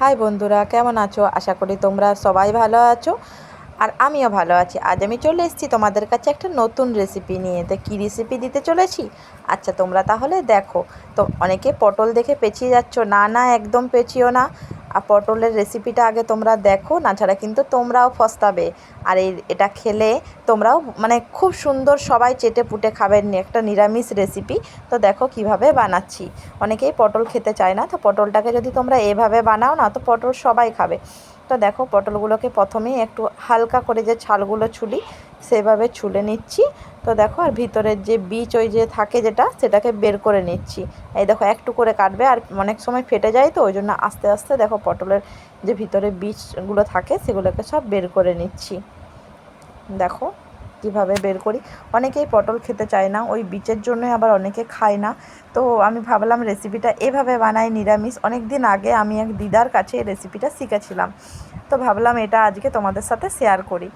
High বন্ধুরা কেমন আছো? আশা করি তোমরা সবাই ভালো আছো। আর আমিও ভালো আছি। আজ আমি চলে এসেছি তোমাদের কাছে একটা নতুন রেসিপি নিয়ে। তো কী রেসিপি দিতে চলেছি? আচ্ছা তোমরা তাহলে দেখো। তো অনেকে পটল দেখে পেঁচিয়ে যাচ্ছ। না না, একদম পেঁচিও না। আর পটলের রেসিপিটা আগে তোমরা দেখো, না ছাড়া কিন্তু তোমরাও ফস্তাবে। আর এই, এটা খেলে তোমরাও মানে খুব সুন্দর সবাই চেটে পুটে খাবেন একটা নিরামিষ রেসিপি তো দেখো কীভাবে বানাচ্ছি। অনেকেই পটল খেতে চায় না। তো পটলটাকে যদি তোমরা এভাবে বানাও না, তো পটল সবাই খাবে। তো দেখো পটলগুলোকে প্রথমেই একটু হালকা করে যে ছালগুলো ছুলি, সেভাবে ছুলে নিচ্ছি। তো দেখো, আর ভিতরের যে বীজ ওই যে থাকে যেটা, সেটাকে বের করে নিচ্ছি। এই দেখো, একটু করে কাটবে, আর অনেক সময় ফেটে যায় তো, ওই জন্য আস্তে আস্তে দেখো পটলের যে ভিতরে বীজগুলো থাকে, সেগুলোকে সব বের করে নিচ্ছি। দেখো কীভাবে বের করি? অনেকেই পটল খেতে চায় না, ওই বীজের জন্যই আবার অনেকে খায় না। তো আমি ভাবলাম রেসিপিটা এভাবে বানাই, নিরামিষ। অনেক দিন আগে আমি এক দিদার কাছে এই রেসিপিটা শিখেছিলাম। তো ভাবলাম এটা আজকে তোমাদের সাথে শেয়ার করি।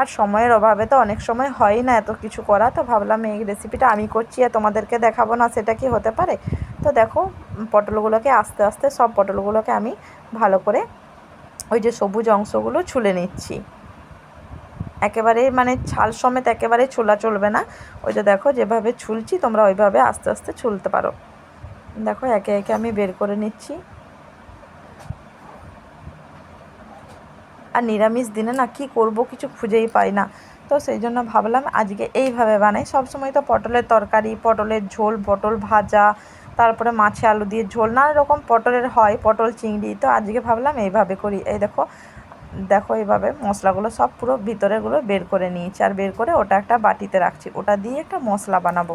আর সময়ের অভাবে তো অনেক সময় হয় না এত কিছু করা। তো ভাবলাম এই রেসিপিটা আমি করছি, আর তোমাদেরকে দেখাবো না সেটা কি হতে পারে। তো দেখো, পটলগুলোকে আস্তে আস্তে সব পটলগুলোকে আমি ভালো করে ওই যে সবুজ অংশগুলো ছুলে নিচ্ছি। একেবারে মানে ছাল সমেত একেবারে ছোলা চলবে না। ওই যে দেখো যেভাবে ছুলছি, তোমরা ওইভাবে আস্তে আস্তে ছুলতে পারো। দেখো একে একে আমি বের করে নিচ্ছি। আর নিরামিষ দিনে না কি করব কিছু খুঁজেই পাই না। তো সেই জন্য ভাবলাম আজকে এইভাবে বানাই। সবসময় তো পটলের তরকারি, পটলের ঝোল, পটল ভাজা, তারপরে মাছে আলু দিয়ে ঝোল, নানা রকম পটলের হয়, পটল, চিংড়ি। তো আজকে ভাবলাম এইভাবে করি। এই দেখো দেখো এইভাবে মশলাগুলো সব পুরো ভিতরেগুলো বের করে নিয়েছি। আর বের করে ওটা একটা বাটিতে রাখছি। ওটা দিয়ে একটা মশলা বানাবো।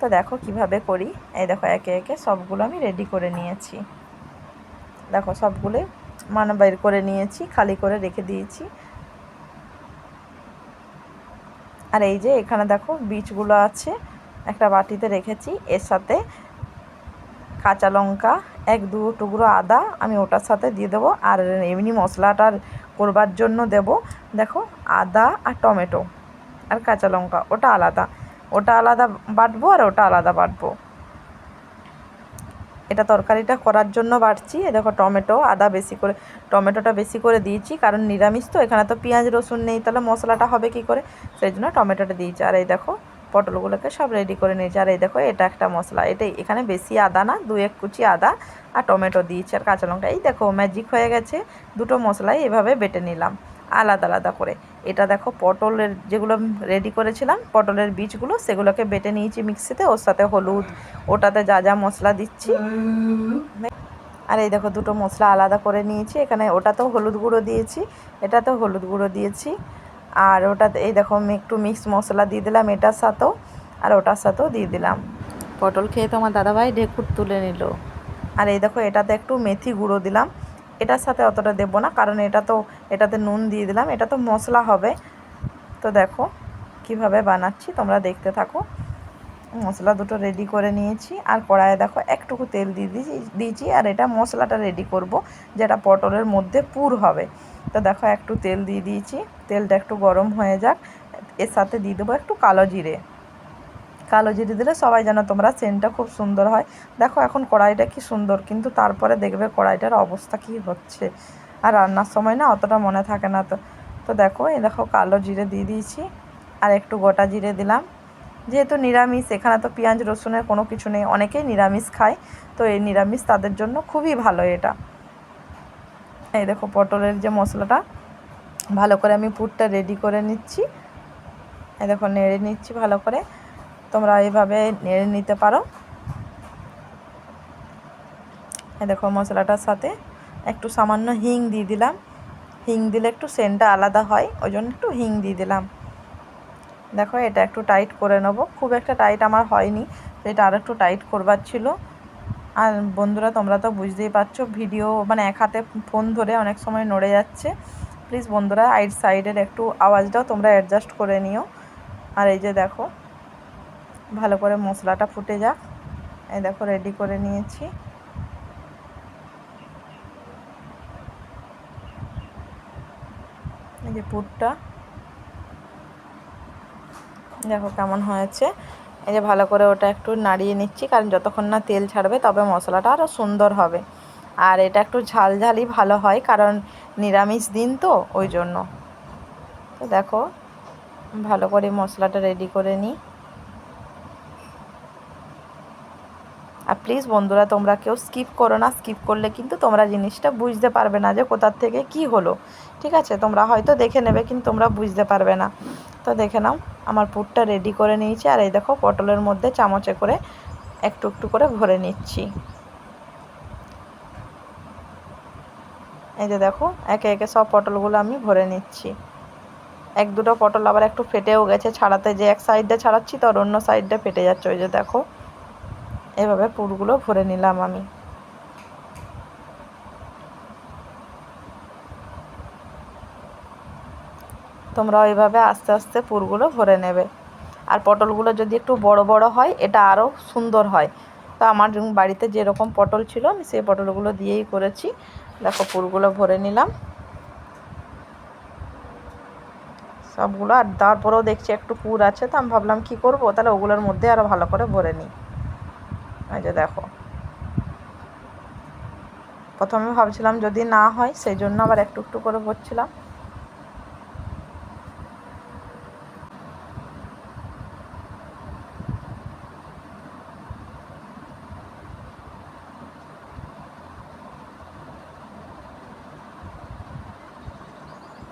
তো দেখো কীভাবে করি। এই দেখো একে একে সবগুলো আমি রেডি করে নিয়েছি। দেখো সবগুলো মানে বের করে নিয়েছি, খালি করে রেখে দিয়েছি। আর এই যে এখানে দেখো বীজগুলো আছে, একটা বাটিতে রেখেছি। এর সাথে কাঁচা লঙ্কা এক দু টুকরো আদা আমি ওটার সাথে দিয়ে দেবো আর এমনি মশলাটার করবার জন্য দেব, দেখো, আদা আর টমেটো আর কাঁচা লঙ্কা, ওটা আলাদা। ওটা আলাদা বাটবো আর ওটা আলাদা বাটবো। এটা তরকারিটা করার জন্য বাড়ছি দেখো, টমেটো, আদা বেশি করে, টমেটোটা বেশি করে দিয়েছি, কারণ নিরামিষ তো, এখানে তো পেঁয়াজ, রসুন নেই, তাহলে মশলাটা হবে কি করে? সেই জন্য টমেটোটা দিয়েছি। আর এই দেখো পটলগুলোকে সব রেডি করে নিয়েছি। আর এই দেখো, এটা একটা মশলা। এটাই এখানে বেশি আদা না দু এক কুচি আদা আর টমেটো দিয়েছি আর কাঁচা লঙ্কা। এই দেখো ম্যাজিক হয়ে গেছে। দুটো মশলাই এভাবে বেটে নিলাম আলাদা আলাদা করে। এটা দেখো, পটলের যেগুলো রেডি করেছিলাম, পটলের বীজগুলো সেগুলোকে বেটে নিয়েছি মিক্সিতে ওর সাথে হলুদ, ওটাতে যা যা মশলা দিচ্ছি। আর এই দেখো, দুটো মশলা আলাদা করে নিয়েছি। এখানে ওটাতেও হলুদ গুঁড়ো দিয়েছি, এটাতেও হলুদ গুঁড়ো দিয়েছি। আর ওটাতে এই দেখো একটু মিক্স মশলা দিয়ে দিলাম এটার সাথেও আর ওটার সাথেও দিয়ে দিলাম। পটল খেয়ে তো আমার দাদাভাই ঢেকুর তুলে নিল। আর এই দেখো এটাতে একটু মেথি গুঁড়ো দিলাম। এটার সাথে অতটা দেবো না কারণ এটা তো এটাতে নুন দিয়ে দিলাম এটা তো মশলা হবে। তো দেখো কীভাবে বানাচ্ছি তোমরা দেখতে থাকো। মশলা দুটো রেডি করে নিয়েছি আর কড়াইয়ে দেখো একটুকু তেল দিয়ে দিয়েছি দিয়েছি আর এটা মশলাটা রেডি করব যেটা পটলের মধ্যে পুর হবে। তো দেখো, একটু তেল দিয়ে দিয়েছি। তেলটা একটু গরম হয়ে যাক। এর সাথে দিয়ে দেবো একটু কালো জিরে। কালো জিরে দিলে সবাই জানো তোমরা সেন্টটা খুব সুন্দর হয়। দেখো, এখন কড়াইটা কি সুন্দর, কিন্তু তারপরে দেখবে কড়াইটার অবস্থা কি হচ্ছে। আর রান্নার সময় না অতটা মনে থাকে না তো। তো দেখো, এই দেখো কালো জিরে দিয়ে দিয়েছি। আর একটু গোটা জিরে দিলাম। যেহেতু নিরামিষ, এখানে তো পেঁয়াজ, রসুনের কোনো কিছু নেই। অনেকেই নিরামিষ খায়। তো এই নিরামিষ তাদের জন্য খুবই ভালো এটা। এই দেখো পটলের যে মশলাটা, ভালো করে আমি পুরটা রেডি করে নিচ্ছি। এই দেখো নেড়ে নিচ্ছি ভালো করে। তোমরা এইভাবে নেড়ে নিতে পারো। এই দেখো মশলাটার সাথে একটু সামান্য হিং দিয়ে দিলাম। হিং দিলে একটু সেন্টটা আলাদা হয় ওই জন্য একটু হিং দিয়ে দিলাম। দেখো এটা একটু টাইট করে নেব। খুব একটা টাইট আমার হয়নি, এটা আর একটু টাইট করবার ছিল। আর বন্ধুরা, তোমরা তো বুঝতেই পারছ, ভিডিও মানে এক হাতে ফোন ধরে অনেক সময় নড়ে যাচ্ছে। প্লিজ বন্ধুরা আইড সাইডের একটু আওয়াজটাও তোমরা অ্যাডজাস্ট করে নিও। আর এই যে দেখো, ভালো করে মশলাটা ফুটে যাক। এই দেখো রেডি করে নিয়েছি। এই যে পুরটা, দেখো কেমন হয়েছে। এই যে ভালো করে ওটা একটু নাড়িয়ে নিচ্ছি, কারণ যতক্ষণ না তেল ছাড়বে তবে মশলাটা আরও সুন্দর হবে। আর এটা একটু ঝালঝালই ভালো হয়, কারণ নিরামিষ দিন তো, ওই জন্য। তো দেখো, ভালো করে মশলাটা রেডি করে নিই। আর প্লিজ বন্ধুরা, তোমরা কেউ স্কিপ করো না স্কিপ করলে কিন্তু তোমরা জিনিসটা বুঝতে পারবে না যে কোথার থেকে কি হলো। ঠিক আছে? তোমরা হয়তো দেখে নেবে, কিন্তু তোমরা বুঝতে পারবে না। তো দেখে নাও। আমার পুরটা রেডি করে নিয়েছি। আর এই দেখো, পটলের মধ্যে চামচে করে একটু একটু করে ভরে নিচ্ছি। এই যে দেখো, একে একে সব পটলগুলো আমি ভরে নিচ্ছি। এক দুটো পটল আবার একটু ফেটেও গেছে, ছাড়াতে যে এক সাইডটা ছাড়াচ্ছি তো অন্য সাইডটা ফেটে যাচ্ছে। ওই যে দেখো, এভাবে পুরগুলো ভরে নিলাম আমি। তোমরা ওইভাবে আস্তে আস্তে পুরগুলো ভরে নেবে। আর পটলগুলো যদি একটু বড় বড় হয়, এটা আরও সুন্দর হয়। তো আমার বাড়িতে যেরকম পটল ছিল, আমি সেই পটলগুলো দিয়েই করেছি। দেখো, পুরগুলো ভরে নিলাম। সবগুলো, আর তারপরেও দেখছি একটু পুর আছে, তো আমি ভাবলাম কী করব? তাহলে ওগুলোর মধ্যে আরও ভালো করে ভরে নিই। এই যে দেখো। প্রথমে ভাবছিলাম যদি না হয়, সেই জন্য আবার একটু একটু করে ভরছিলাম।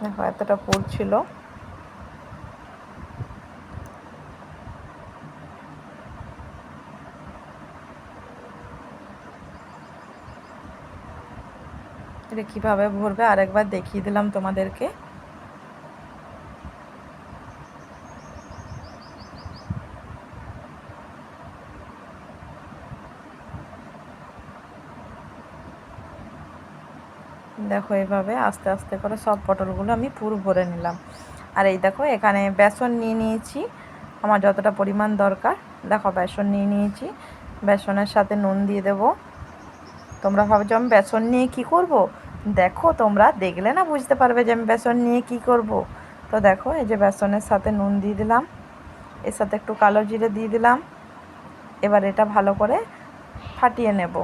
দেখো এতটা পড়ছিল ছিল। এটা কীভাবে ভরবে? আরেকবার দেখিয়ে দিলাম তোমাদেরকে। দেখো এইভাবে আস্তে আস্তে করে সব পটলগুলো আমি পুরো ভরে নিলাম। আর এই দেখো, এখানে বেসন নিয়ে নিয়েছি। আমার যতটা পরিমাণ দরকার, দেখো বেসন নিয়ে নিয়েছি। বেসনের সাথে নুন দিয়ে দেব। তোমরা ভাবছ আমি বেসন নিয়ে কি করব। দেখো, তোমরা দেখলে না বুঝতে পারবে যে আমি বেসন নিয়ে কি করব। তো দেখো, এই যে বেসনের সাথে নুন দিয়ে দিলাম। এর সাথে একটু কালো জিরে দিয়ে দিলাম। এবার এটা ভালো করে ফাটিয়ে নেব।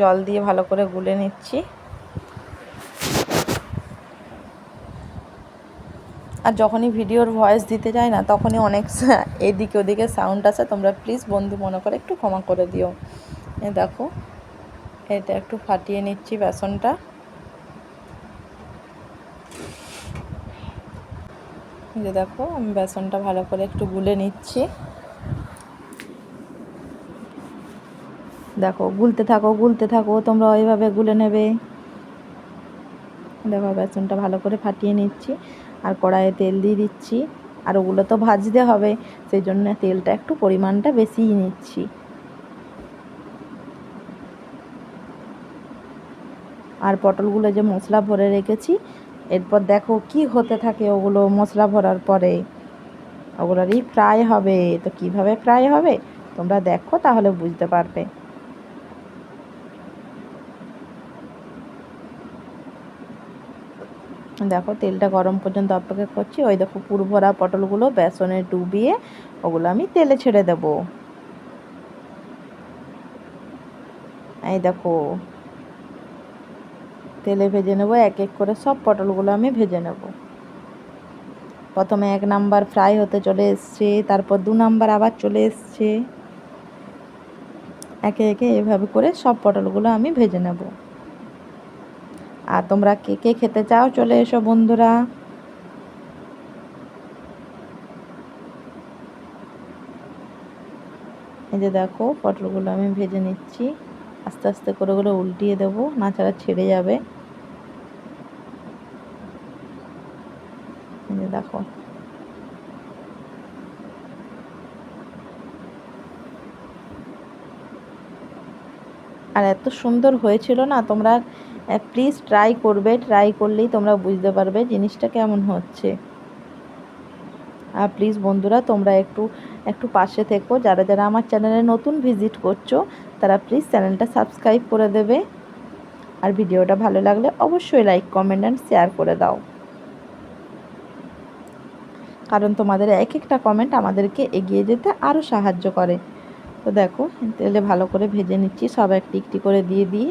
জল দিয়ে ভালো করে গুলে নিচ্ছি। আর যখনই ভিডিওর ভয়েস দিতে যাই না, তখনই অনেক এদিকে ওদিকে সাউন্ড আসে। তোমরা প্লিজ বন্ধু মনে করে একটু ক্ষমা করে দিও। এ দেখো, এটা একটু ফাটিয়ে নিচ্ছি বেসনটা। যে দেখো, আমি বেসনটা ভালো করে একটু গুলে নিচ্ছি। দেখো, গুলতে থাকো গুলতে থাকো, তোমরা ওইভাবে গুলে নেবে। দেখো, বেসনটা ভালো করে ফাটিয়ে নিচ্ছি, আর কড়াইয়ে তেল দিয়ে দিচ্ছি, আর ওগুলো তো ভাজতে হবে, সেই জন্য তেলটা একটু পরিমাণটা বেশিই নিচ্ছি। আর পটলগুলো যে মশলা ভরে রেখেছি, এরপর দেখো কি হতে থাকে ওগুলো মশলা ভরার পরে। ওগুলোরই ফ্রাই হবে, তো কীভাবে ফ্রাই হবে, তোমরা দেখো, তাহলে বুঝতে পারবে। দেখো, তেলটা গরম পর্যন্ত অপেক্ষা করছি। ওই দেখো পুরভরা পটলগুলো বেসনে ডুবিয়ে ওগুলো আমি তেলে ছেড়ে দেব। এই দেখো, তেলে ভেজে নেব, এক এক করে সব পটলগুলো আমি ভেজে নেব। প্রথমে এক নাম্বার ফ্রাই হতে চলে এসছে, তারপর দু নাম্বার আবার চলে এসছে। একে একে এভাবে করে সব পটলগুলো আমি ভেজে নেব। আর তোমরা কে কে খেতে চাও? চলে এসো বন্ধুরা। এই যে দেখো, পটলগুলো আমি ভেজে নিচ্ছি। আস্তে আস্তে করে করে উল্টিয়ে দেবো, না ছাড়া ছেড়ে যাবে। দেখো। আর এত সুন্দর হয়েছিল না, তোমরা প্লিজ ট্রাই করবে ট্রাই করলেই তোমরা বুঝতে পারবে জিনিসটা কেমন হচ্ছে। আর প্লিজ বন্ধুরা, তোমরা একটু একটু পাশে থেকো। যারা যারা আমার চ্যানেলে নতুন ভিজিট করছ, তারা প্লিজ চ্যানেলটা সাবস্ক্রাইব করে দেবে। আর ভিডিওটা ভালো লাগলে অবশ্যই লাইক কমেন্ট অ্যান্ড শেয়ার করে দাও। কারণ তোমাদের এক একটা কমেন্ট আমাদেরকে এগিয়ে যেতে আরও সাহায্য করে। তো দেখো, তেলে ভালো করে ভেজে নিচ্ছি, সব একটি একটি করে দিয়ে দিয়ে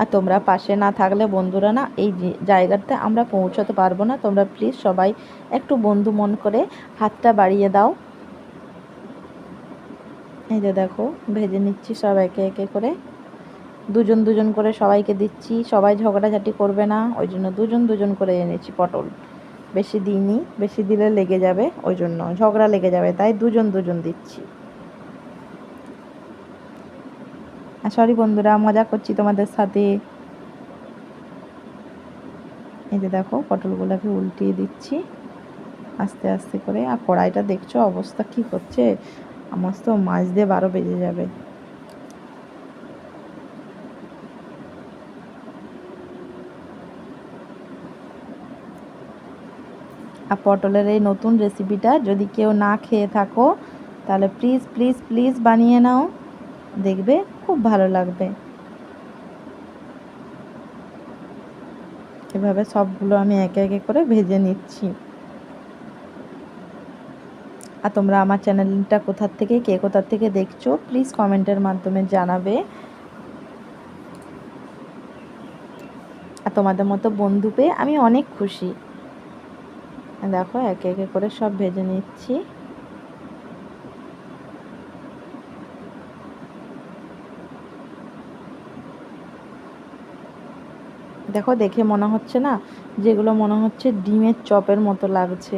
আর তোমরা পাশে না থাকলে বন্ধুরা না, এই জায়গাতে আমরা পৌঁছাতে পারব না। তোমরা প্লিজ সবাই একটু বন্ধু মন করে হাতটা বাড়িয়ে দাও। এই যে দেখো, ভেজে নিচ্ছি সব একে একে করে। দুজন দুজন করে সবাইকে দিচ্ছি, সবাই ঝগড়াঝাটি করবে না, ওই জন্য দুজন দুজন করে এনেছি পটল। বেশি দিইনি, বেশি দিলে লেগে যাবে, ওই জন্য ঝগড়া লেগে যাবে, তাই দুজন দুজন দিচ্ছি আর সরি বন্ধুরা, মজা করছি তোমাদের সাথে। এই যে দেখো, পটলগুলোকে উল্টিয়ে দিচ্ছি। আস্তে আস্তে করে। আর কড়াইটা দেখছ অবস্থা কি করছে আমার তো মাছ দিয়ে বারো বেজে যাবে। আর পটলের এই নতুন রেসিপিটা যদি কেউ না খেয়ে থাকো, তাহলে প্লিজ প্লিজ প্লিজ বানিয়ে নাও। দেখবে, খুব ভালো লাগবে। এভাবে সবগুলো আমি একে একে করে ভেজে নিচ্ছি। আর তোমরা আমার চ্যানেলটা কোথার থেকে, কে কোথার থেকে দেখছ প্লিজ কমেন্টের মাধ্যমে জানাবে। আর তোমাদের মতো বন্ধু পেয়ে আমি অনেক খুশি। দেখো, একে একে করে সব ভেজে নিচ্ছি। দেখো দেখে মনে হচ্ছে না, যেগুলো মনে হচ্ছে ডিমের চপের মতো লাগছে।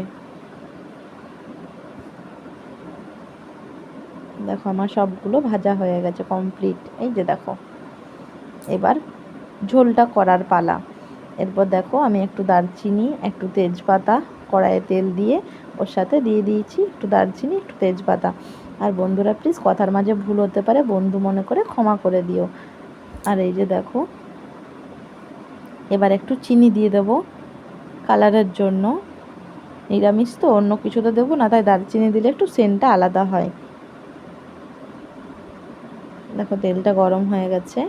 দেখো আমার সবগুলো ভাজা হয়ে গেছে কমপ্লিট এই যে দেখো, এবার ঝোলটা করার পালা। এরপর দেখো আমি একটু দারচিনি, একটু তেজপাতা, কড়াইয়ে তেল দিয়ে ওর সাথে দিয়ে দিয়েছি একটু দারচিনি, একটু তেজপাতা। আর বন্ধুরা প্লিজ কথার মাঝে ভুল হতে পারে, বন্ধু মনে করে ক্ষমা করে দিও। আর এই যে দেখো এবার একটু চিনি দিয়ে দেব কালারের জন্য। নিরামিষ তো, অন্য কিছু তো দেবো না, তাই দারচিনি দিলে একটু সেন্টটা আলাদা হয়। দেখো, তেলটা গরম হয়ে গেছে।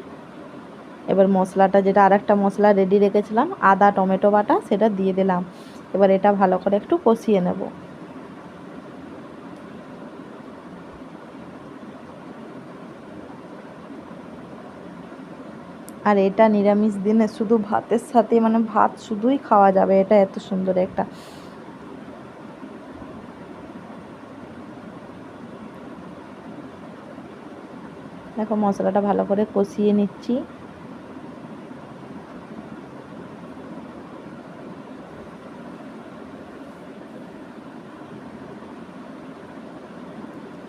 এবার মশলাটা, যেটা আর একটা মশলা রেডি রেখেছিলাম, আদা, টমেটো বাটা, সেটা দিয়ে দিলাম। এবার এটা ভালো করে একটু কষিয়ে নেব। আর এটা নিরামিষ দিনে শুধু ভাতের সাথে মানে ভাত শুধুই খাওয়া যাবে, এটা এত সুন্দর একটা। দেখো মশলাটা ভালো করে কষিয়ে নিচ্ছি।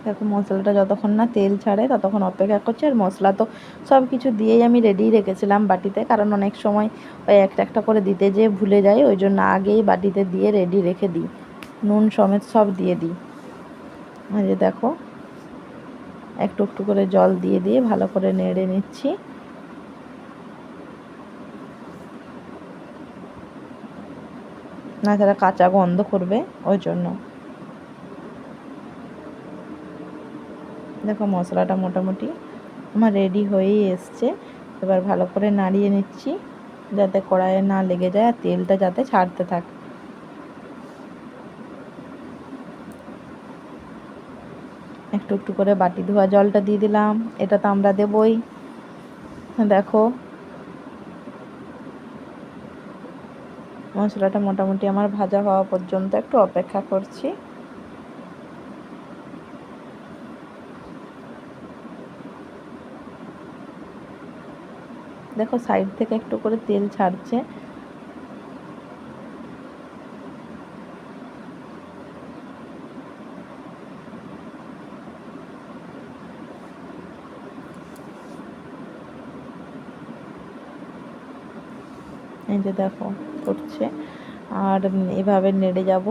দেখো মশলাটা যতক্ষণ না তেল ছাড়ে ততক্ষণ অপেক্ষা করছি। আর মশলা তো সব কিছু দিয়েই আমি রেডি রেখেছিলাম বাটিতে। কারণ অনেক সময় ওই একটা একটা করে দিতে যেয়ে ভুলে যাই, ওই জন্য আগেই বাটিতে দিয়ে রেডি রেখে দিই। নুন সমেত সব দিয়ে দিই। যে দেখো একটু একটু করে জল দিয়ে দিয়ে ভালো করে নেড়ে নিচ্ছি। না তারা কাঁচা গন্ধ করবে, ওই জন্য। দেখো মশলাটা মোটামুটি আমার রেডি হয়েই এসছে। এবার ভালো করে নাড়িয়ে নিচ্ছি, যাতে কড়াইয়ে না লেগে যায় আর তেলটা যাতে ছাড়তে থাকে। একটু একটু করে বাটি ধোয়া জলটা দিয়ে দিলাম, এটা তো আমরা দেবই। দেখো, মশলাটা মোটামুটি আমার ভাজা হওয়া পর্যন্ত একটু অপেক্ষা করছি। দেখো সাইড থেকে একটু করে তেল ছাড়ছে। এই যে দেখো, করছে। আর এভাবে নেড়ে যাব।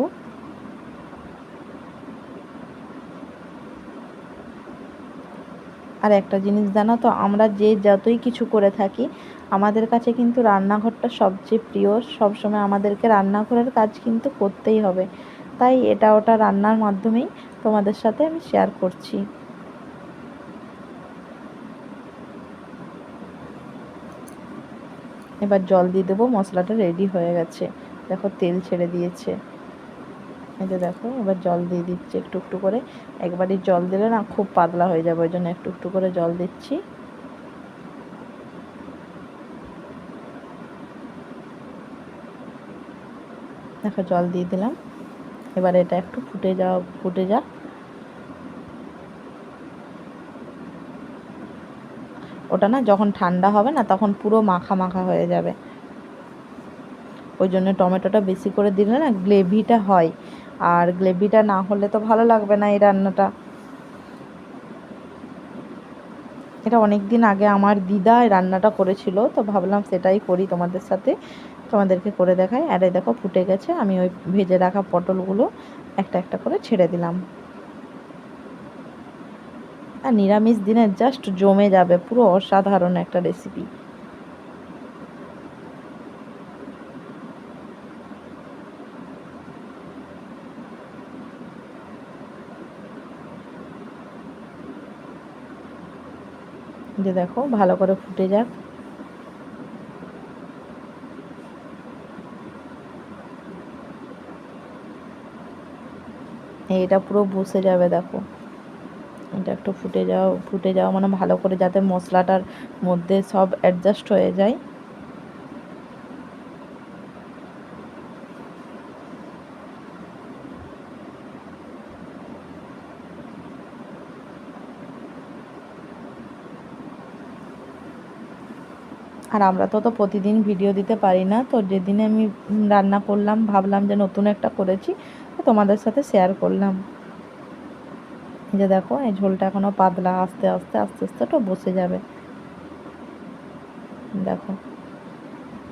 আর একটা জিনিস জানো তো, আমরা যে যতই কিছু করে থাকি, আমাদের কাছে কিন্তু রান্নাঘরটা সবচেয়ে প্রিয়। সবসময় আমাদেরকে রান্নাঘরের কাজ কিন্তু করতেই হবে। তাই এটা ওটা রান্নার মাধ্যমেই তোমাদের সাথে আমি শেয়ার করছি। এবার জল দিয়ে দেবো, মশলাটা রেডি হয়ে গেছে। দেখো তেল ছেড়ে দিয়েছে। এই যে দেখো, এবার জল দিয়ে দিচ্ছি একটু একটু করে। একবারই জল দিলে না খুব পাতলা হয়ে যাবে, ওই জন্য একটু একটু করে জল দিচ্ছি। দেখো, জল দিয়ে দিলাম। এবার এটা একটু ফুটে যাওয়া ফুটে যাক। ওটা না যখন ঠান্ডা হবে না, তখন পুরো মাখা মাখা হয়ে যাবে। ওই জন্য টমেটোটা বেশি করে দিলে না গ্রেভিটা হয়। আর গ্রেভিটা না হলে তো ভালো লাগবে না এই রান্নাটা। এটা অনেক দিন আগে আমার দিদা রান্নাটা করেছিল, তো ভাবলাম সেটাই করি তোমাদের সাথে। তোমাদেরকে করে দেখাই। আর এই দেখো ফুটে গেছে, আমি ওই ভেজে রাখা পটলগুলো একটা একটা করে ছেড়ে দিলাম। আর নিরামিষ দিনে জাস্ট জমে যাবে, পুরো অসাধারণ একটা রেসিপি যে দেখো, ভালো করে ফুটে যাক। এটা পুরো বসে যাবে, দেখো। এটা একটু ফুটে যাও, ফুটে যাওয়া মানে ভালো করে যাতে মশলাটার মধ্যে সব অ্যাডজাস্ট হয়ে যায়। আর আমরা তো তো প্রতিদিন ভিডিও দিতে পারি না। তো যেদিনে আমি রান্না করলাম, ভাবলাম যে নতুন একটা করেছি তোমাদের সাথে শেয়ার করলাম। যে দেখো, এই ঝোলটা এখনও পাতলা, আস্তে আস্তে আস্তে আস্তে তো বসে যাবে। দেখো,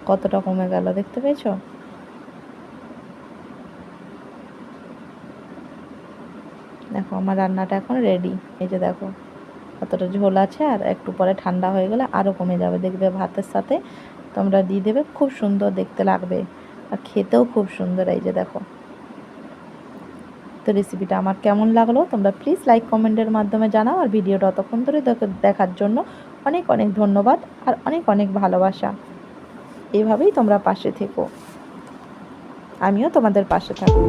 কতটা কমে গেল, দেখতে পেয়েছ? দেখো, আমার রান্নাটা এখন রেডি এই যে দেখো কতটা ঝোল আছে আর একটু পরে ঠান্ডা হয়ে গেলে আরও কমে যাবে, দেখবে ভাতের সাথে। তোমরা দিয়ে দেবে, খুব সুন্দর দেখতে লাগবে আর খেতেও খুব সুন্দর, এই যে দেখো। তো রেসিপিটা আমার কেমন লাগল, তোমরা প্লিজ লাইক কমেন্টের মাধ্যমে জানাও আর ভিডিওটা অতক্ষণ ধরে দেখার জন্য অনেক অনেক ধন্যবাদ আর অনেক অনেক ভালোবাসা। এইভাবেই তোমরা পাশে থেকো। আমিও তোমাদের পাশে থাকব।